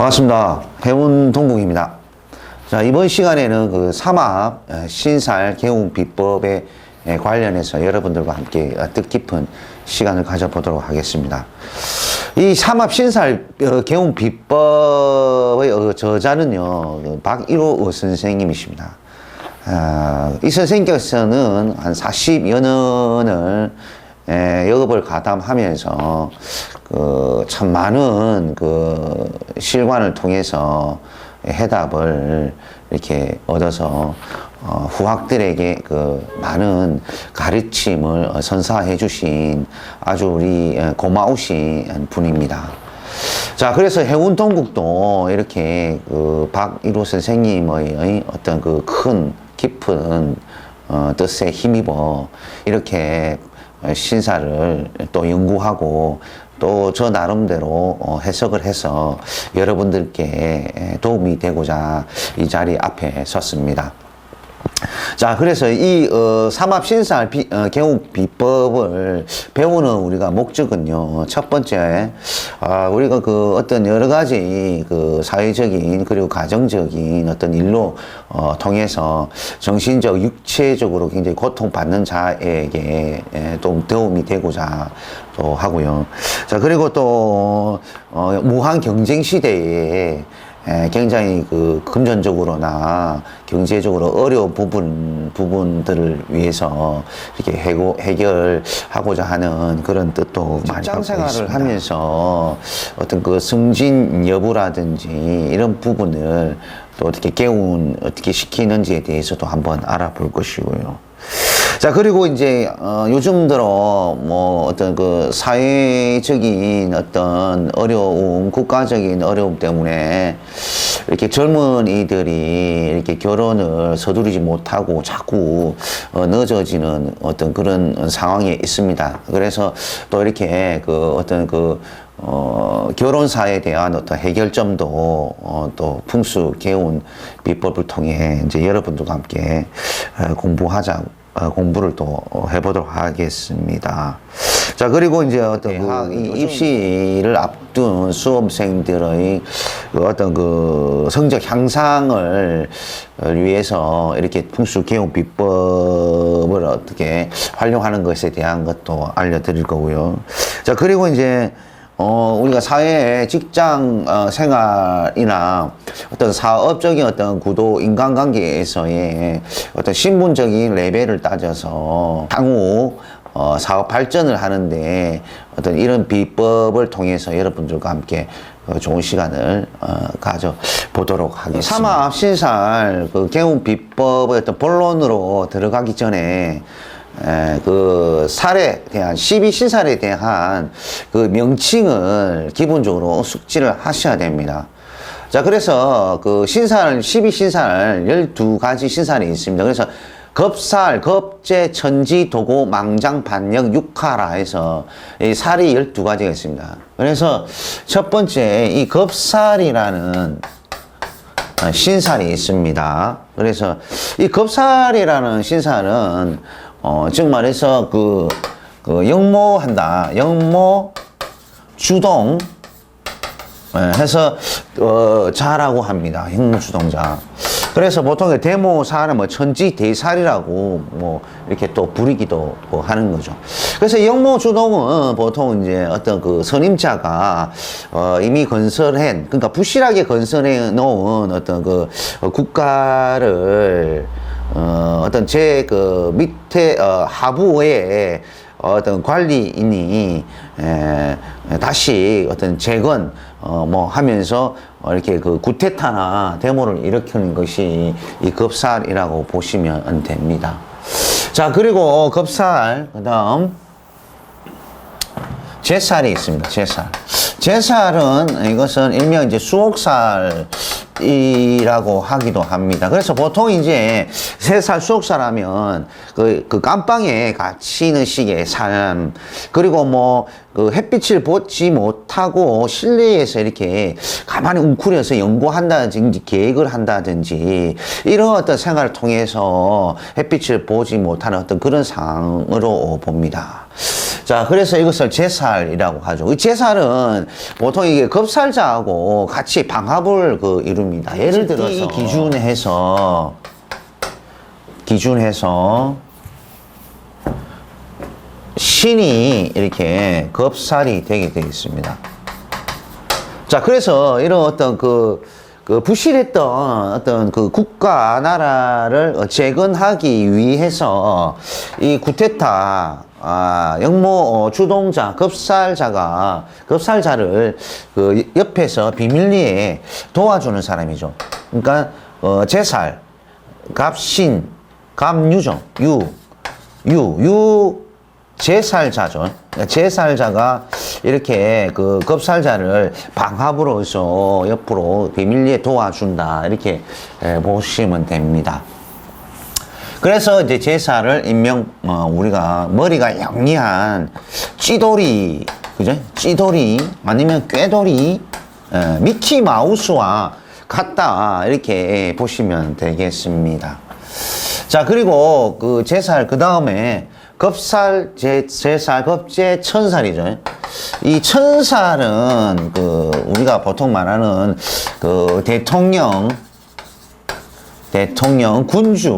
반갑습니다. 해운 동국입니다. 자, 이번 시간에는 그 삼합 어, 신살 개운 비법에 에 관련해서 여러분들과 함께 어, 뜻깊은 시간을 가져보도록 하겠습니다. 이 삼합 신살 어, 개운 비법의 어, 저자는요, 그 박일호 선생님이십니다. 아, 이 선생님께서는 한 40여 년을 에, 역업을 가담하면서 그 참 많은 그 실관을 통해서 해답을 이렇게 얻어서 어, 후학들에게 그 많은 가르침을 어, 선사해 주신 아주 우리 에, 고마우신 분입니다. 자, 그래서 해운 동국도 이렇게 그 박일호 선생님의 어떤 그 큰 깊은 어, 뜻에 힘입어 이렇게 신사를 또 연구하고 또 저 나름대로 어, 해석을 해서 여러분들께 도움이 되고자 이 자리 앞에 섰습니다. 자, 그래서 이 어, 삼합 신살 비, 어, 개욱 비법을 배우는 우리가 목적은요. 첫 번째, 아, 우리가 그 어떤 여러 가지 그 사회적인 그리고 가정적인 어떤 일로 어, 통해서 정신적, 육체적으로 굉장히 고통받는 자에게 예, 좀 도움이 되고자 또 하고요. 자, 그리고 또 어, 무한 경쟁 시대에 에, 굉장히 그 금전적으로나 경제적으로 어려운 부분 부분들을 위해서 이렇게 해고, 해결하고자 하는 그런 뜻도 많이 갖고 생활을 하면서 어떤 그 승진 여부라든지 이런 부분을 또 어떻게 깨운 어떻게 시키는지에 대해서도 한번 알아볼 것이고요. 자 그리고 이제 어, 요즘 들어 뭐 어떤 그 사회적인 어떤 어려움 국가적인 어려움 때문에 이렇게 젊은 이들이 이렇게 결혼을 서두르지 못하고 자꾸 어, 늦어지는 어떤 그런 상황에 있습니다. 그래서 또 이렇게 그 어떤 그 어, 결혼사에 대한 어떤 해결점도 어, 또 풍수 개운 비법을 통해 이제 여러분들과 함께 어, 공부하자 어, 공부를 또 해보도록 하겠습니다. 자 그리고 이제 어떤 그 이- 입시를 앞둔 수험생들의 그 어떤 그 성적 향상을 위해서 이렇게 풍수 개용 비법을 어떻게 활용하는 것에 대한 것도 알려드릴 거고요. 자 그리고 이제 어, 우리가 사회에 직장 어, 생활이나 어떤 사업적인 어떤 구도, 인간관계에서의 어떤 신분적인 레벨을 따져서 향후 어, 사업 발전을 하는데 어떤 이런 비법을 통해서 여러분들과 함께 어, 좋은 시간을 어, 가져 보도록 하겠습니다. 삼합 신살 그 개운 비법의 어떤 본론으로 들어가기 전에 에, 그 살에 대한 12신살에 대한 그 명칭을 기본적으로 숙지를 하셔야 됩니다. 자, 그래서 그 신살, 12신살 12가지 신살이 있습니다. 그래서 겁살, 겁재, 천지, 도고, 망장, 반역, 육하라 해서 이 살이 12가지가 있습니다. 그래서 첫 번째 이 겁살이라는 어, 신살이 있습니다. 그래서 이 겁살이라는 신살은 어, 즉 말해서 그, 그 영모한다. 영모 주동 예, 해서 어, 자라고 합니다. 영모 주동자. 그래서 보통 대모사는 뭐 천지 대살이라고 뭐 이렇게 또 부르기도 뭐 하는 거죠. 그래서 영모 주동은 보통 이제 어떤 그 선임자가 어, 이미 건설한 그러니까 부실하게 건설해 놓은 어떤 그 어, 국가를 어, 어떤 제 그 밑에 어, 하부에 어떤 관리인이 에, 다시 어떤 재건 어, 뭐 하면서 어, 이렇게 그 구테타나 데모를 일으키는 것이 이 급살이라고 보시면 됩니다. 자 그리고 급살 그다음 제살이 있습니다. 제살. 제살은 이것은 일명 이제 수옥살 이라고 하기도 합니다. 그래서 보통 이제 세 살 수옥살 하면 그, 그 깜빵에 갇히는 식의 삶, 그리고 뭐 그 햇빛을 보지 못하고 실내에서 이렇게 가만히 웅크려서 연구한다든지 계획을 한다든지 이런 어떤 생활을 통해서 햇빛을 보지 못하는 어떤 그런 상황으로 봅니다. 자, 그래서 이것을 제살이라고 하죠. 이 제살은 보통 이게 겁살자하고 같이 방합을 그 이룹니다. 예를 들어서 이 기준해서 기준해서 신이 이렇게 겁살이 되게 되겠습니다. 자, 그래서 이런 어떤 그, 그 부실했던 어떤 그 국가, 나라를 재건하기 위해서 이 구테타, 아, 영모 어, 주동자, 급살자가, 급살자를 그 옆에서 비밀리에 도와주는 사람이죠. 그러니까, 어, 제살, 갑신, 갑유죠. 유, 유, 유, 제살자죠. 제살자가 이렇게 그 겁살자를 방합으로서 옆으로 비밀리에 도와준다. 이렇게 에, 보시면 됩니다. 그래서 이제 제사를 임명, 어, 우리가 머리가 영리한 찌돌이, 그죠? 찌돌이, 아니면 꾀돌이, 에, 미키 마우스와 같다. 이렇게 보시면 되겠습니다. 자, 그리고 그 제살, 그 다음에 겁살, 제, 제살, 겁제, 천살이죠. 이 천살은 그 우리가 보통 말하는 그 대통령, 대통령, 군주,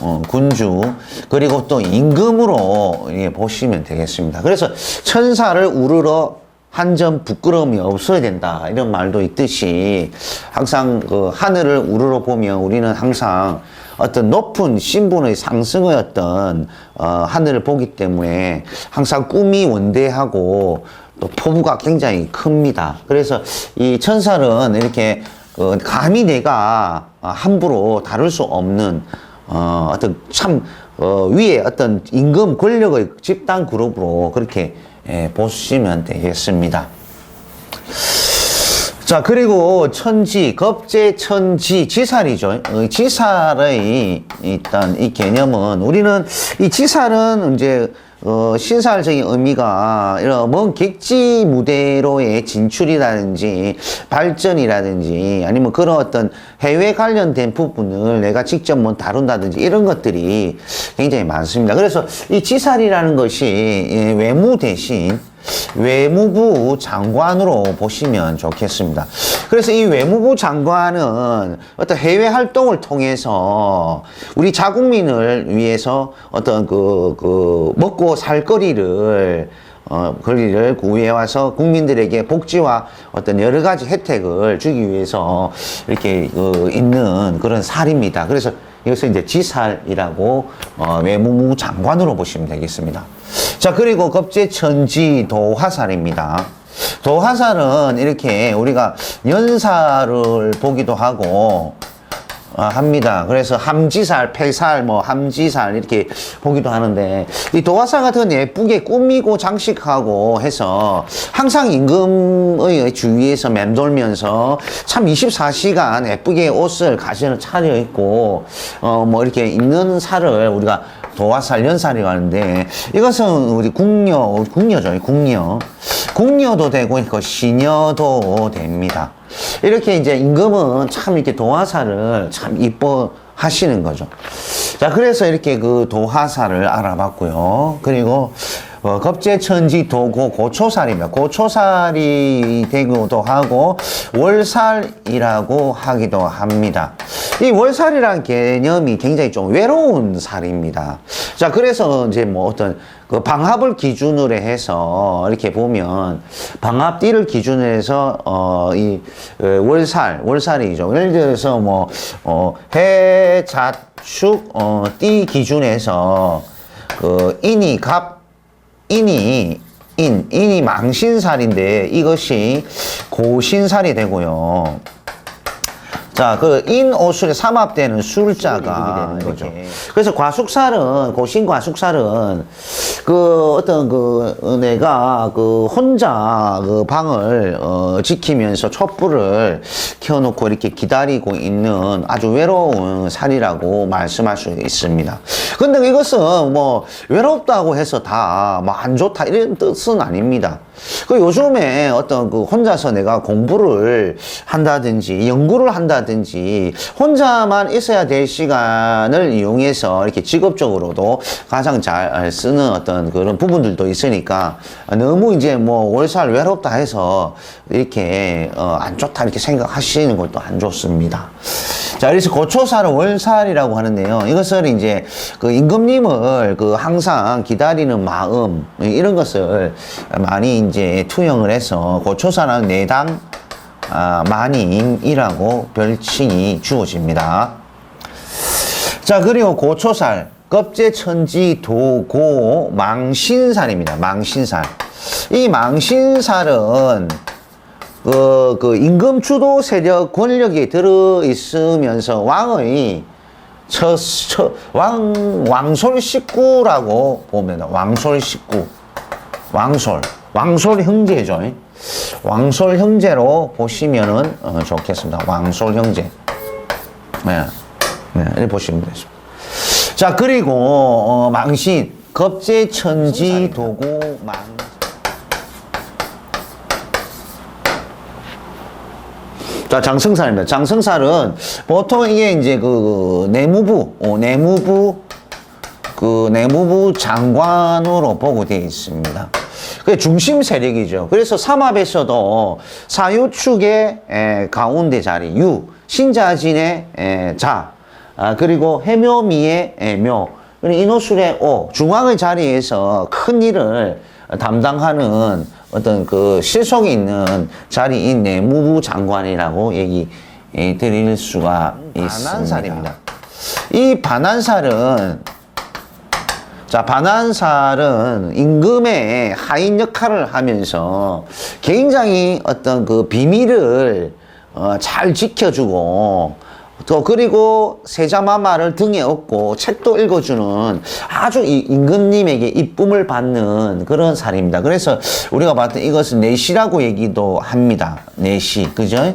어, 군주, 그리고 또 임금으로 예, 보시면 되겠습니다. 그래서 천사를 우르러 한 점 부끄러움이 없어야 된다. 이런 말도 있듯이 항상 그 하늘을 우르러 보면 우리는 항상 어떤 높은 신분의 상승의 어떤 어, 하늘을 보기 때문에 항상 꿈이 원대하고 또 포부가 굉장히 큽니다. 그래서 이 천살은 이렇게 어, 감히 내가 어, 함부로 다룰 수 없는 어, 어떤 참 어, 위에 어떤 임금 권력의 집단 그룹으로 그렇게 예, 보시면 되겠습니다. 자, 그리고 천지, 겁제 천지, 지살이죠. 어, 지살의 일단 이 개념은 우리는 이 지살은 이제 어, 신살적인 의미가 이런 먼 객지 무대로의 진출이라든지 발전이라든지 아니면 그런 어떤 해외 관련된 부분을 내가 직접 뭐 다룬다든지 이런 것들이 굉장히 많습니다. 그래서 이 지살이라는 것이 예, 외무 대신 외무부 장관으로 보시면 좋겠습니다. 그래서 이 외무부 장관은 어떤 해외 활동을 통해서 우리 자국민을 위해서 어떤 그, 그, 먹고 살 거리를 어, 거리를 구해 와서 국민들에게 복지와 어떤 여러 가지 혜택을 주기 위해서 이렇게 그 있는 그런 살입니다. 그래서 이것을 이제 지살이라고 어, 외무부 장관으로 보시면 되겠습니다. 자 그리고 겁제 천지 도화살입니다. 도화살은 이렇게 우리가 연사를 보기도 하고 아, 합니다. 그래서 함지살, 폐살, 뭐 함지살 이렇게 보기도 하는데 이 도화살 같은 건 예쁘게 꾸미고 장식하고 해서 항상 임금의 주위에서 맴돌면서 참 24시간 예쁘게 옷을 가시를 차려 입고 어 뭐 이렇게 입는 살을 우리가 도화살, 연살이라고 하는데 이것은 우리 궁녀, 궁녀죠. 궁녀. 궁녀도 되고 그 시녀도 됩니다. 이렇게 이제 임금은 참 이렇게 도화살을 참 이뻐 하시는 거죠. 자, 그래서 이렇게 그 도화살을 알아봤고요. 그리고 어, 겁제천지 도고 고초살입니다. 고초살이 되기도 하고 월살이라고 하기도 합니다. 이 월살이라는 개념이 굉장히 좀 외로운 살입니다. 자, 그래서 이제 뭐 어떤 그 방합을 기준으로 해서 이렇게 보면 방합띠를 기준으로 해서 어 이 월살 월살이죠. 예를 들어서 뭐 어 해 자 축 어 띠 기준에서 그 인이 갑 인이 인 인이 망신살인데 이것이 고신살이 되고요. 자, 그 인오술에 삼합되는 술자가 되는 거죠. 그래서 과숙살은 고신 과숙살은 그 어떤 그 내가 그 혼자 그 방을 어 지키면서 촛불을 켜놓고 이렇게 기다리고 있는 아주 외로운 살이라고 말씀할 수 있습니다. 근데 이것은 뭐 외롭다고 해서 다 뭐 안 좋다 이런 뜻은 아닙니다. 그 요즘에 어떤 그 혼자서 내가 공부를 한다든지 연구를 한다 든지 혼자만 있어야 될 시간을 이용해서 이렇게 직업적으로도 가장 잘 쓰는 어떤 그런 부분들도 있으니까 너무 이제 뭐 월살 외롭다 해서 이렇게 어, 안 좋다 이렇게 생각하시는 것도 안 좋습니다. 자, 그래서 고초살은 월살이라고 하는데요. 이것을 이제 그 임금님을 그 항상 기다리는 마음, 이런 것을 많이 이제 투영을 해서 고초살은 내당 아, 만인이라고 별칭이 주어집니다. 자, 그리고 고초살, 겁재천지 도고 망신살입니다. 망신살. 이 망신살은 그, 그 임금 주도 세력 권력이 들어 있으면서 왕의 처, 처, 왕, 왕솔 식구라고 보면 왕솔 식구. 왕솔. 왕솔 형제죠. 왕솔 형제로 보시면은 어, 좋겠습니다. 왕솔 형제. 네. 네, 이렇게 보시면 되겠습니다. 자, 그리고, 어, 망신. 겁재천지 도구 망. 자, 장성살입니다. 장성살은 보통 이게 이제 그 내무부, 어, 내무부, 그 내무부 장관으로 보고 되어 있습니다. 그 중심 세력이죠. 그래서 삼합에서도 사유축의 에, 가운데 자리, 유, 신자진의 에, 자, 아, 그리고 해묘미의 에, 묘, 인호술의 오, 중앙의 자리에서 큰 일을 담당하는 어떤 그 실속이 있는 자리인 내무부 장관이라고 얘기 예, 드릴 수가 있습니다. 이 반환살은 자, 반환살은 임금의 하인 역할을 하면서 굉장히 어떤 그 비밀을 어, 잘 지켜주고 또 그리고 세자마마를 등에 업고 책도 읽어주는 아주 이 임금님에게 이쁨을 받는 그런 살입니다. 그래서 우리가 봤던 이것은 내시라고 얘기도 합니다. 내시, 그죠?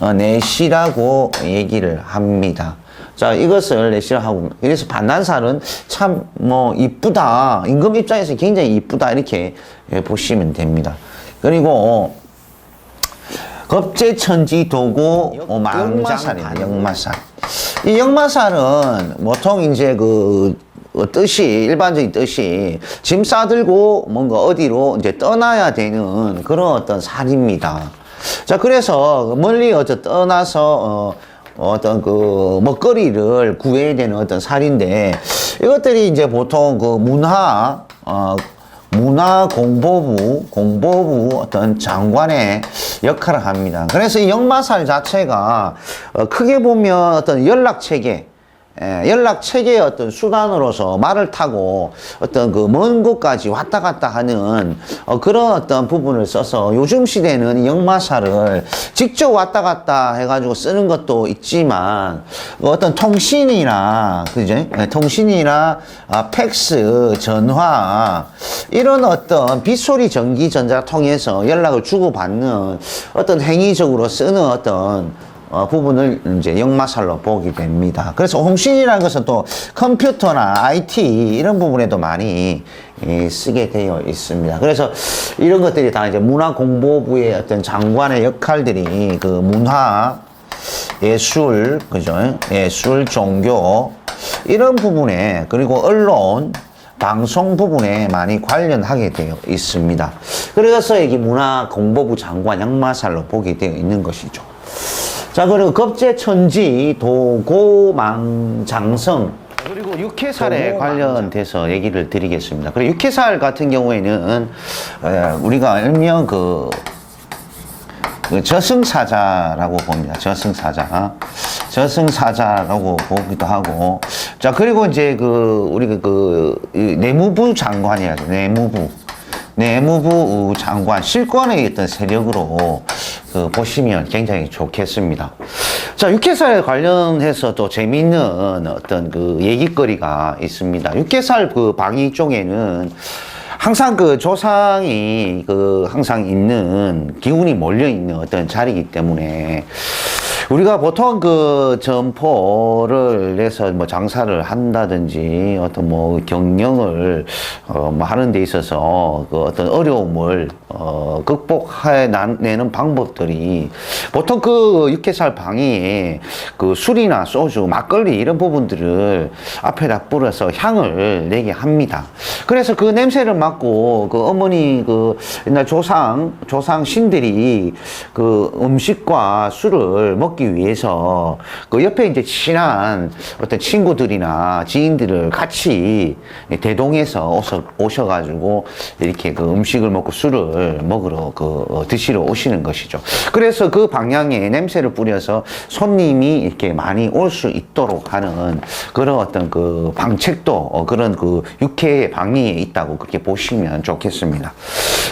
어, 내시라고 얘기를 합니다. 자, 이것을 내시라 하고, 그래서 반란살은 참, 뭐, 이쁘다. 임금 입장에서 굉장히 이쁘다. 이렇게 예, 보시면 됩니다. 그리고, 겁재천지 도고 어, 망장살입니다. 역마살. 이 역마살은 보통 이제 그 어, 뜻이 일반적인 뜻이 짐 싸들고 뭔가 어디로 이제 떠나야 되는 그런 어떤 살입니다. 자 그래서 멀리 어저 떠나서 어, 어떤 그 먹거리를 구해야 되는 어떤 살인데 이것들이 이제 보통 그 문화 어, 문화 공보부, 공보부 어떤 장관의 역할을 합니다. 그래서 이 역마살 자체가 어, 크게 보면 어떤 연락 체계, 예, 연락 체계의 어떤 수단으로서 말을 타고 어떤 그 먼 곳까지 왔다 갔다 하는 어, 그런 어떤 부분을 써서 요즘 시대는 이 역마살을 직접 왔다 갔다 해가지고 쓰는 것도 있지만 어떤 통신이나 그죠? 예, 통신이나 아, 팩스, 전화 이런 어떤 빗소리 전기 전자 통해서 연락을 주고받는 어떤 행위적으로 쓰는 어떤 어, 부분을 이제 역마살로 보게 됩니다. 그래서 홍신이라는 것은 또 컴퓨터나 IT 이런 부분에도 많이 예, 쓰게 되어 있습니다. 그래서 이런 것들이 다 이제 문화공보부의 어떤 장관의 역할들이 그 문화, 예술, 그죠? 예술, 종교 이런 부분에 그리고 언론, 방송 부분에 많이 관련하게 되어 있습니다. 그래서 이게 문화공보부 장관 역마살로 보게 되어 있는 것이죠. 자, 그리고 겁재천지, 도고망장성, 그리고 육해살에 관련돼서 얘기를 드리겠습니다. 그리고 육해살 같은 경우에는, 에, 우리가 일명 그, 그 저승사자라고 봅니다. 저승사자. 저승사자라고 보기도 하고. 자, 그리고 이제 그, 우리가 그, 이 내무부 장관이야. 내무부. 내무부 장관, 실권의 어떤 세력으로 그 보시면 굉장히 좋겠습니다. 자, 육개살 관련해서 또 재미있는 어떤 그 얘기거리가 있습니다. 육개살 그 방위 쪽에는 항상 그 조상이 그 항상 있는 기운이 몰려 있는 어떤 자리이기 때문에 우리가 보통 그 점포를 내서 뭐 장사를 한다든지 어떤 뭐 경영을 어 뭐 하는 데 있어서 그 어떤 어려움을 어 극복해내는 방법들이 보통 그 육개살 방위에 그 술이나 소주, 막걸리 이런 부분들을 앞에다 뿌려서 향을 내게 합니다. 그래서 그 냄새를 맡고 그 어머니 그 옛날 조상 조상 신들이 그 음식과 술을 먹기 위해서 그 옆에 이제 친한 어떤 친구들이나 지인들을 같이 대동해서 오셔, 오셔가지고 이렇게 그 음식을 먹고 술을 먹으러 그 어, 드시러 오시는 것이죠. 그래서 그 방향에 냄새를 뿌려서 손님이 이렇게 많이 올 수 있도록 하는 그런 어떤 그 방책도 어, 그런 그 육회의 방위에 있다고 그렇게 보시면 좋겠습니다.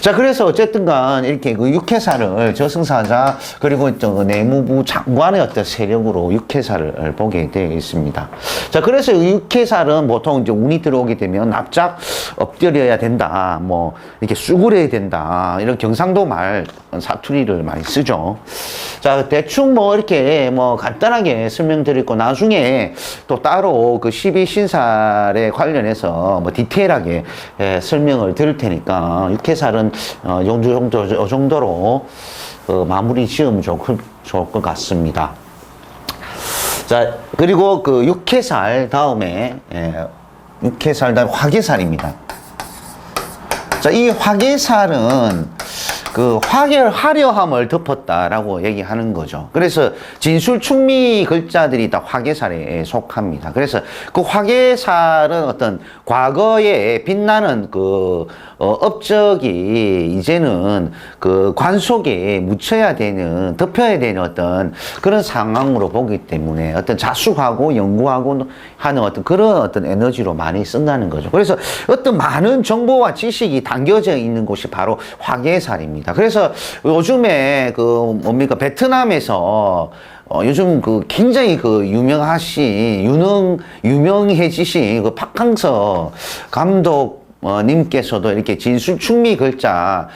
자, 그래서 어쨌든 간 이렇게 그 육회사를 저승사자 그리고 저 내무부 장관 의 어떤 세력으로 육회사를 보게 되어 있습니다. 자, 그래서 이 육회살은 보통 이제 운이 들어오게 되면 납작 엎드려야 된다. 뭐 이렇게 쑥으려야 된다. 이런 경상도 말 사투리를 많이 쓰죠. 자, 대충 뭐 이렇게 뭐 간단하게 설명드리고 나중에 또 따로 그 12신살에 관련해서 뭐 디테일하게 예, 설명을 드릴 테니까 육회살은 어, 요 정도, 요 정도로 어, 마무리 지으면 좋을, 좋을 것 같습니다. 자, 그리고 그 육회살 다음에, 예, 육회살 다음 화개살입니다. 자, 이 화개살은 그 화결 화려함을 덮었다라고 얘기하는 거죠. 그래서 진술 충미 글자들이 다 화개살에 속합니다. 그래서 그 화개살은 어떤 과거에 빛나는 그 어, 업적이 이제는 그 관 속에 묻혀야 되는 덮여야 되는 어떤 그런 상황으로 보기 때문에 어떤 자숙하고 연구하고 하는 어떤 그런 어떤 에너지로 많이 쓴다는 거죠. 그래서 어떤 많은 정보와 지식이 담겨져 있는 곳이 바로 화계살입니다. 그래서 요즘에 그 뭡니까 베트남에서 어, 요즘 그 굉장히 그 유명하신 유능 유명해지신 그 박항서 감독 어, 님께서도 이렇게 진술 충미 글자를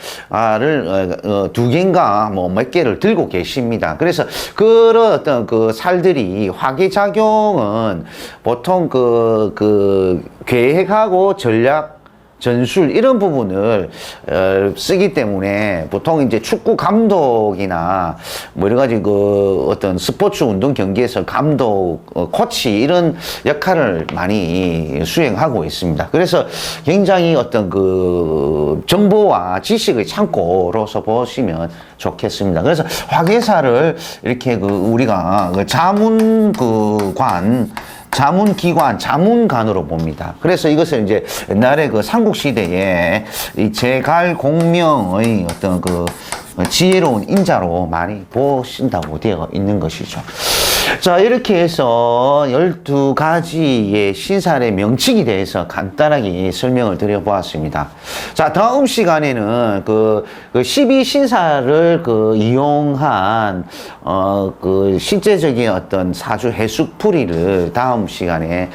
어, 어, 두 개인가 뭐 몇 개를 들고 계십니다. 그래서 그런 어떤 그 살들이 화기 작용은 보통 그, 그 계획하고 전략 전술 이런 부분을 어, 쓰기 때문에 보통 이제 축구 감독이나 뭐 여러 가지 그 어떤 스포츠 운동 경기에서 감독 어, 코치 이런 역할을 많이 수행하고 있습니다. 그래서 굉장히 어떤 그 정보와 지식의 창고로서 보시면 좋겠습니다. 그래서 화계사를 이렇게 그 우리가 그 자문 그관 자문기관, 자문관으로 봅니다. 그래서 이것을 이제 옛날에 그 삼국시대에 이 제갈 공명의 어떤 그 지혜로운 인자로 많이 보신다고 되어 있는 것이죠. 자, 이렇게 해서 12가지의 신살의 명칭에 대해서 간단하게 설명을 드려보았습니다. 자, 다음 시간에는 그, 그 12신살을 그 이용한, 어, 그 실제적인 어떤 사주 해숙풀이를 다음 시간에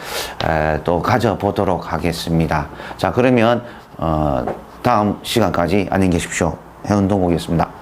에, 또 가져보도록 하겠습니다. 자, 그러면, 어, 다음 시간까지 안녕히 계십시오. 해운동국이었습니다.